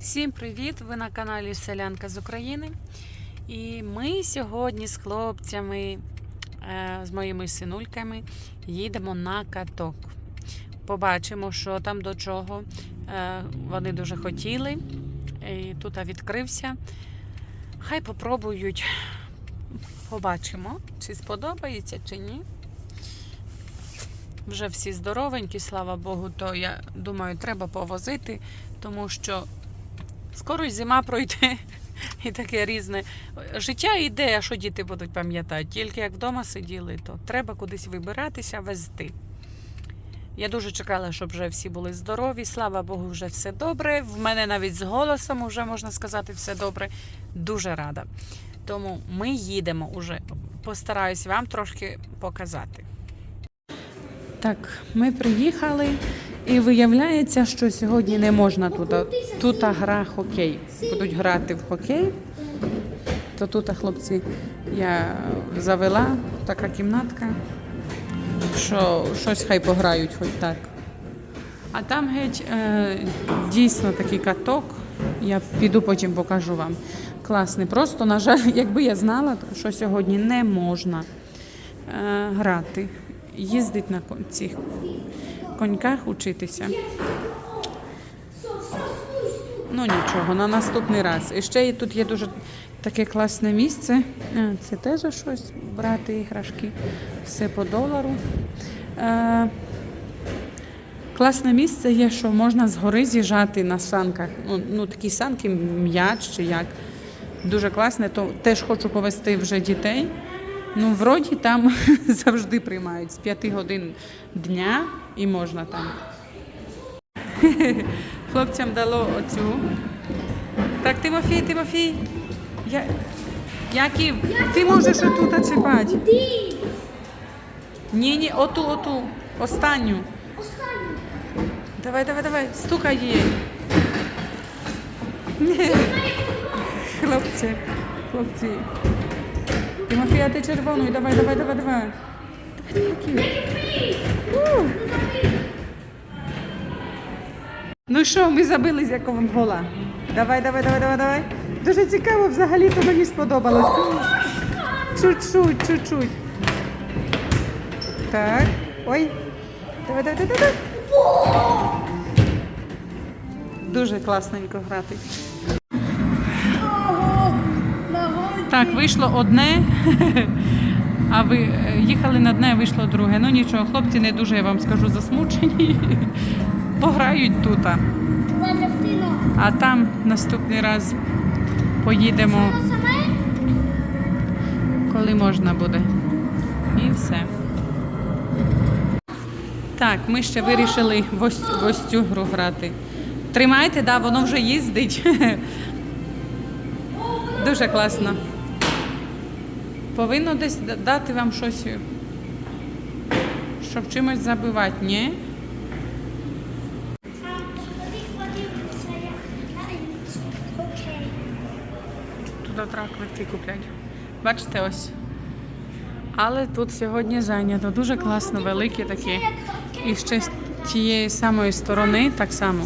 Всім привіт! Ви на каналі Селянка з України. І ми сьогодні з хлопцями, е, з моїми синульками, їдемо на каток. Побачимо, що там до чого. Е, Вони дуже хотіли. І тут відкрився. Хай попробують. Побачимо, чи сподобається, чи ні. Вже всі здоровенькі, слава Богу, то я думаю, треба повозити, тому що скоро зима пройде і таке різне. Життя йде, а що діти будуть пам'ятати. Тільки як вдома сиділи, то треба кудись вибиратися, везти. Я дуже чекала, щоб вже всі були здорові. Слава Богу, вже все добре. В мене навіть з голосом вже можна сказати все добре. Дуже рада. Тому ми їдемо уже. Постараюсь вам трошки показати. Так, ми приїхали, і виявляється, що сьогодні не можна тут. Тут гра хокей. Будуть грати в хокей. То тут хлопці я завела, така кімнатка, що щось хай пограють хоч так. А там геть е, дійсно такий каток. Я піду потім покажу вам. Класний. Просто, на жаль, якби я знала, що сьогодні не можна е, грати, їздити на цих коньках, учитися. Ну нічого, на наступний раз. І ще тут є дуже таке класне місце. Це теж щось брати іграшки. Все по долару. Е, Класне місце є, що можна згори з'їжджати на санках. Ну, ну такі санки, м'яч чи як. Дуже класне, то теж хочу повести вже дітей. Ну, вроді там завжди приймають з 5 годин дня і можна там. Хлопцям дало оцю. Так, Тимофій, Тимофій. Я... Яків, ти можеш отут чіпати. Ти! Ні, ні, оту, оту, останню. Останній! Давай, давай, давай, стукай її. Хлопці, хлопці. Тимофія, ти червоною, давай, давай, давай, давай. Давай. У. Ну що, ми забили з якого гола. Давай, давай, давай, давай, давай. Дуже цікаво, взагалі то мені сподобалось. Чуть-чуть, чуть-чуть. Так. Ой. Давай, давай, давай, давай. Дуже класненько грати. Так, вийшло одне, а ви їхали на дне, вийшло друге. Ну нічого, хлопці не дуже, я вам скажу, засмучені. Пограють тут. А там наступний раз поїдемо, коли можна буде. І все. Так, ми ще вирішили в ось, в ось цю гру грати. Тримайте, да, воно вже їздить. Дуже класно. Повинно десь дати вам щось, щоб чимось забивати, ні? Туди треба квитки. Бачите, ось. Але тут сьогодні зайнято. Дуже класно, великі такі. І ще з тієї самої сторони так само.